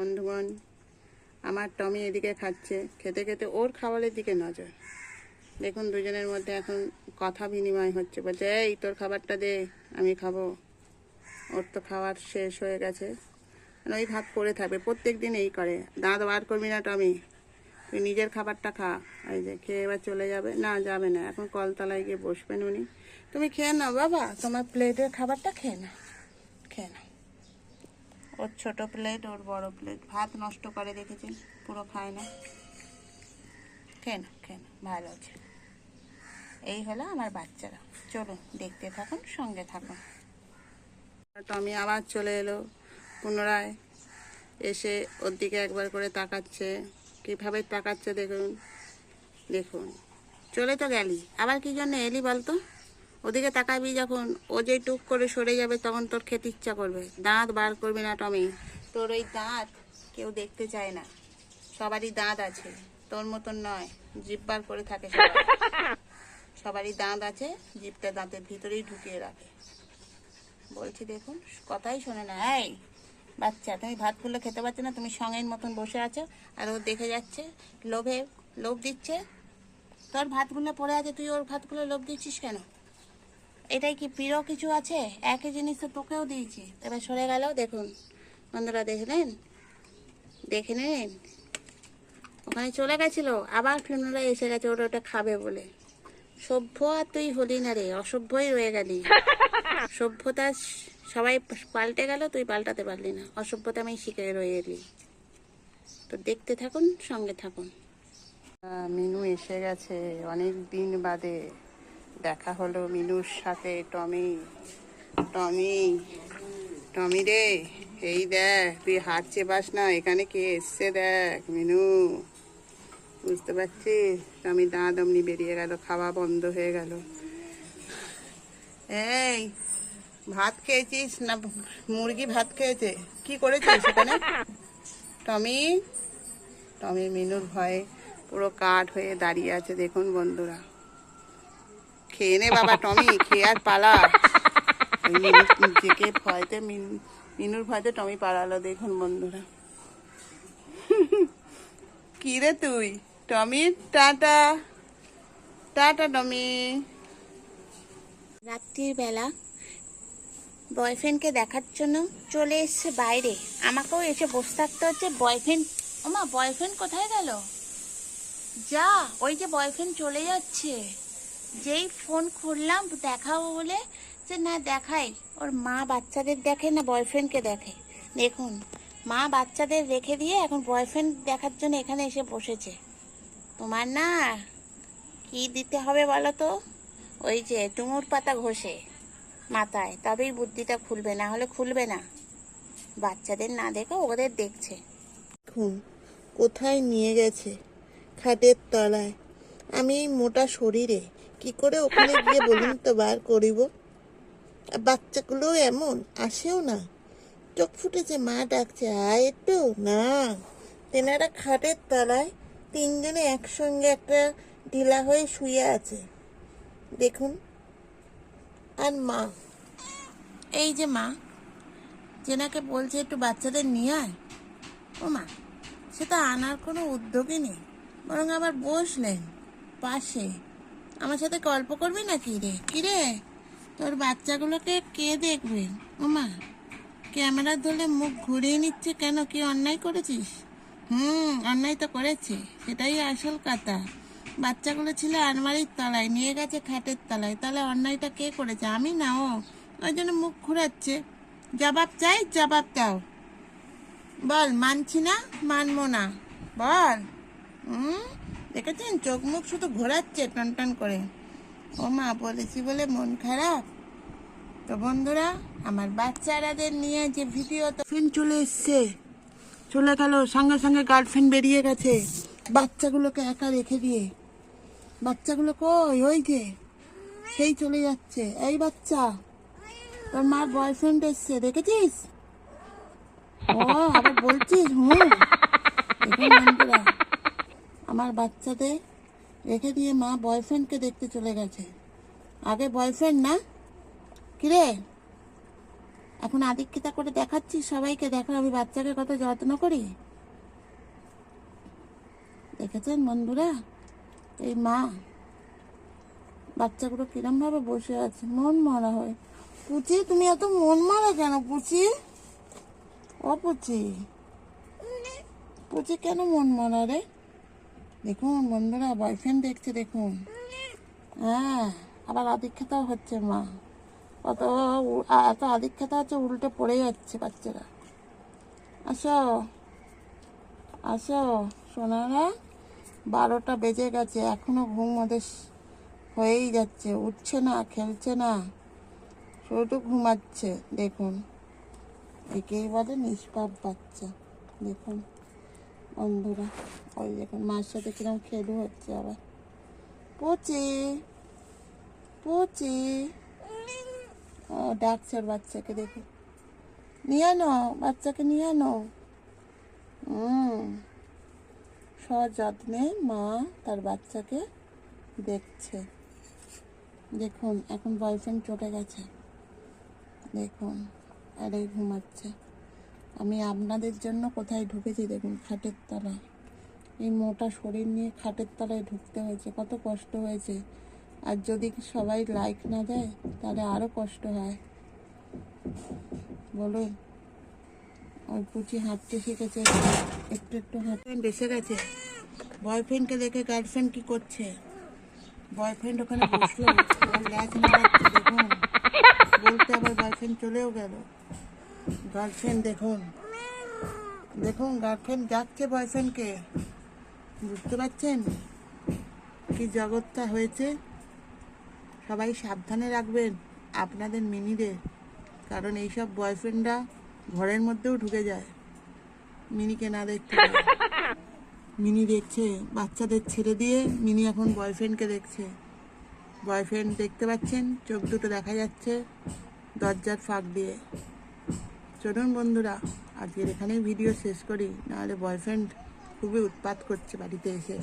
বন্ধুগণ, আমার টমি এদিকে খাচ্ছে। খেতে খেতে ওর খাবারের দিকে নজর। দেখুন দুজনের মধ্যে এখন কথা বিনিময় হচ্ছে। বলছে, এই, তোর খাবারটা দে, আমি খাব। ওর তো খাবার শেষ হয়ে গেছে। আর ওই ভাত পড়ে থাকবে, প্রত্যেক দিন এই করে। দাঁত বার করবি না টমি, তুই নিজের খাবারটা খা। এই যে, খেয়ে এবার চলে যাবে। না যাবে না, এখন কলতলায় গিয়ে বসবেন উনি। তুমি খেয়ে নাও, বাবা। তোমার প্লেটের খাবারটা খেয়ে নাও। খেয়ে নাও। ওর ছোট প্লেট ওর বড় প্লেট ভাত নষ্ট করে দেখেছেন পুরো খায় না। খেয়ে না খেয়ে না ভালো আছে। এই হলো আমার বাচ্চারা। চলুন, দেখতে থাকুন, সঙ্গে থাকুন। তো আমি আবার চলে এলো, পুনরায় এসে ওর দিকে একবার করে তাকাচ্ছে। কীভাবে তাকাচ্ছে দেখুন দেখুন। চলে তো গেলি। আবার কি জন্য এলি বলতো? ওদিকে তাকাবি যখন ও যে টুক করে সরে যাবে তখন তোর খেতে ইচ্ছা করবে। দাঁত বার করবি না টমি। তোর ওই দাঁত কেউ দেখতে চায় না। সবারই দাঁত আছে। তোর মতন নয়। জিভ বার করে থাকে সবারই দাঁত আছে, জিভটা দাঁতের ভিতরেই ঢুকিয়ে রাখে। বলছি, দেখুন, কথাই শোনে না। এই, বাচ্চা, তুমি ভাতগুলো খেতে পারছ না? তুমি সঙ্গের মতন বসে আছো। আর ও দেখে যাচ্ছে, লোভে, লোভ দিচ্ছে। তোর ভাতগুলো পড়ে আছে। তুই ওর ভাতগুলো লোভ দিচ্ছিস কেন? এটাই কি প্রিয় কিছু আছে? একই জিনিস তো তোকেও দিয়েছি। এবার সরে গেল, দেখুন। বন্ধুরা দেখলেন দেখে নিন। ওখানে চলে গেছিল, আবার পুনরায় এসে গেছে, ওটা ওটা খাবে বলে। সভ্য আর তুই হলি না রে, অসভ্যই রয়ে গেলি। সভ্যতা সবাই পাল্টে গেল, তুই পাল্টাতে পারলি না। অসভ্যতা আমি শিখে রয়ে এলি। তো দেখতে থাকুন, সঙ্গে থাকুন। মিনু এসে গেছে অনেক দিন বাদে। দেখা হলো মিনুর সাথে। টমি টমি টমি রে, এই দেখ, তুই হাত চেপাস না, এখানে কে এসছে দেখ, মিনু। বুঝতে পারছিস? টমি দাঁত অমনি বেরিয়ে গেল, খাওয়া বন্ধ হয়ে গেল। এই, ভাত খেয়েছিস না? মুরগি ভাত খেয়েছে? কি করেছিস সেখানে টমি টমি, মিনুর ভয়ে পুরো কাঠ হয়ে দাঁড়িয়ে আছে, দেখুন বন্ধুরা। খেয়ে নে, বাবা টমি, খেয়ে আর পালা। নিজেকে ভয়তে মিন- মিনুর ভয়তে টমি পালালো, দেখুন বন্ধুরা। কি রে তুই? Tommy, tata. Tata, Tommy. রাত্রির বেলা বয়ফ্রেন্ডকে দেখার জন্য চলে এসছে বাইরে। আমাকেও এসে বসে থাকতে হচ্ছে। বয়ফ্রেন্ড ওমা, বয়ফ্রেন্ড কোথায় গেল? যা, ওই যে বয়ফ্রেন্ড চলে যাচ্ছে। যেই ফোন খুললাম, দেখাবো বলে যে, না, দেখাই। ওর মা বাচ্চাদের দেখে না বয়ফ্রেন্ডকে দেখে? দেখুন, মা বাচ্চাদের রেখে দিয়ে এখন বয়ফ্রেন্ড দেখার জন্য এখানে এসে বসেছে। তোমার না, কি দিতে হবে বলো তো? ওই যে ডুমুর পাতা ঘষে মাথায়, তবেই বুদ্ধিটা খুলবে, না হলে খুলবে না। বাচ্চাদের না দেখে ওদের দেখছে। দেখুন, কোথায় নিয়ে গেছে? খাটের তলায়। আমি এই মোটা শরীরে কি করে ওখানে গিয়ে বলুন তো বার করিব? আর বাচ্চাগুলো এমন, আসেও না। চোখ ফুটেছে, মা ডাকছে, আয় একটু না তেনারা খাটের তলায় তিনজনে একসঙ্গে একটা ঢিলা হয়ে শুয়ে আছে। দেখুন, আর মা। এই যে মা জেনাকে বলছে একটু বাচ্চাদের নিয়ে আয়। ও মা, সে তো আনার কোনো উদ্যোগই নেই, বরং আবার বসলেন, পাশে। আমার সাথে গল্প করবি না রে? কি রে? তোর বাচ্চাগুলোকে কে দেখবে? ও মা ক্যামেরা ধরলে মুখ ঘুরিয়ে নিচ্ছে কেন? কি অন্যায় করেছিস? হুম, অন্যায় তো করেছে। সেটাই আসল কথা। বাচ্চাগুলো ছিল আলমারির তলায়, নিয়ে গেছে খাটের তলায়। তাহলে অন্যায়টা কে করেছে? আমি না, ও। ওই জন্য মুখ ঘুরাচ্ছে। জবাব চাই? জবাব দাও। বল, মানছি না? মানবো না। বল। হুম? দেখেছেন? চোখ মুখ শুধু ঘোরাচ্ছে টন টন করে। ও মা বলেছি বলে মন খারাপ? তো বন্ধুরা আমার বাচ্চারাদের নিয়ে যে ভিডিও তো গার্লফ্রেন্ড চলে এসছে চলে গেল সঙ্গে সঙ্গে গার্লফ্রেন্ড বেরিয়ে গেছে বাচ্চাগুলোকে একা রেখে দিয়ে। বাচ্চাগুলো কই? ওই যে সেই চলে যাচ্ছে। এই বাচ্চা তোর মার বয়ফ্রেন্ড এসছে দেখেছিস? ও আবার বলছিস? হুম বন্ধুরা, আমার বাচ্চাদের রেখে দিয়ে মা বয়ফ্রেন্ডকে দেখতে চলে গেছে। আগে বয়ফ্রেন্ড না? কিরে? এখন আদিক্ষিতা করে দেখাচ্ছি সবাইকে? দেখো, আমি বাচ্চাকে কত যত্ন করি। দেখেছেন বন্ধুরা? এই মা বাচ্চাগুলো কিরম ভাবে বসে আছে? মন মারা হয়। পুচি, তুমি এত মন মারা কেন পুচি? ও পুচি। পুচি কেন মন মারা রে? দেখুন, বন্ধুরা বয়ফ্রেন্ড দেখছে, দেখুন। হ্যাঁ আবার আদিক্ষেতাও হচ্ছে, মা। কত এত আদিক্ষেতা হচ্ছে উল্টে পড়ে যাচ্ছে বাচ্চারা। আসো। আসো, সোনারা, বারোটা বেজে গেছে, এখনও ঘুম ওদের হয়েই যাচ্ছে, উঠছে না, খেলছে না। শুধু ঘুমাচ্ছে, দেখুন। একেই বলে নিষ্পাপ বাচ্চা, দেখুন। বন্ধুরা ওই দেখুন মার সাথে কিরম খেলু হচ্ছে আবার। পুচি পুচি। ও, ডাকছে ওর বাচ্চাকে দেখে। নিয়ে আনো, বাচ্চাকে নিয়ে আনো। হুম সযত্নে মা তার বাচ্চাকে দেখছে। দেখুন, এখন বয়ফ্রেন্ড চলে গেছে। দেখুন, আরে ঘুমাচ্ছে। আমি আপনাদের জন্য কোথায় ঢুকেছি দেখুন, খাটের তলায়। এই মোটা শরীর নিয়ে খাটের তলায় ঢুকতে হয়েছে, কত কষ্ট হয়েছে। আর যদি সবাই লাইক না দেয়, তাহলে আরও কষ্ট হয়। বলুন, ওই পুচি হাঁটতে শিখেছে, একটু একটু হাঁটতে বেসে গেছে। বয়ফ্রেন্ডকে দেখে গার্লফ্রেন্ড কি করছে? বয়ফ্রেন্ড ওখানে বসল ল্যাচ নাড়াচ্ছে দেখুন, বলতে আবার গার্লফ্রেন্ড চলেও গেল। গার্লফ্রেন্ড দেখুন। দেখুন গার্লফ্রেন্ড যাচ্ছে বয়ফ্রেন্ডকে বুঝতে পারছেন? কি জগৎটা হয়েছে? সবাই সাবধানে রাখবেন আপনাদের মিনিদের কারণ এইসব বয়ফ্রেন্ডরা ঘরের মধ্যেও ঢুকে যায়। মিনিকে না দেখতে মিনি দেখছে, বাচ্চাদের ছেড়ে দিয়ে মিনি এখন বয়ফ্রেন্ডকে দেখছে। বয়ফ্রেন্ড দেখতে পাচ্ছেন? চোখ দুটো দেখা যাচ্ছে দরজার ফাঁক দিয়ে। চলুন বন্ধুরা আজকের এখানেই ভিডিও শেষ করি। নাহলে বয়ফ্রেন্ড খুবই উৎপাত করছে বাড়িতে এসে।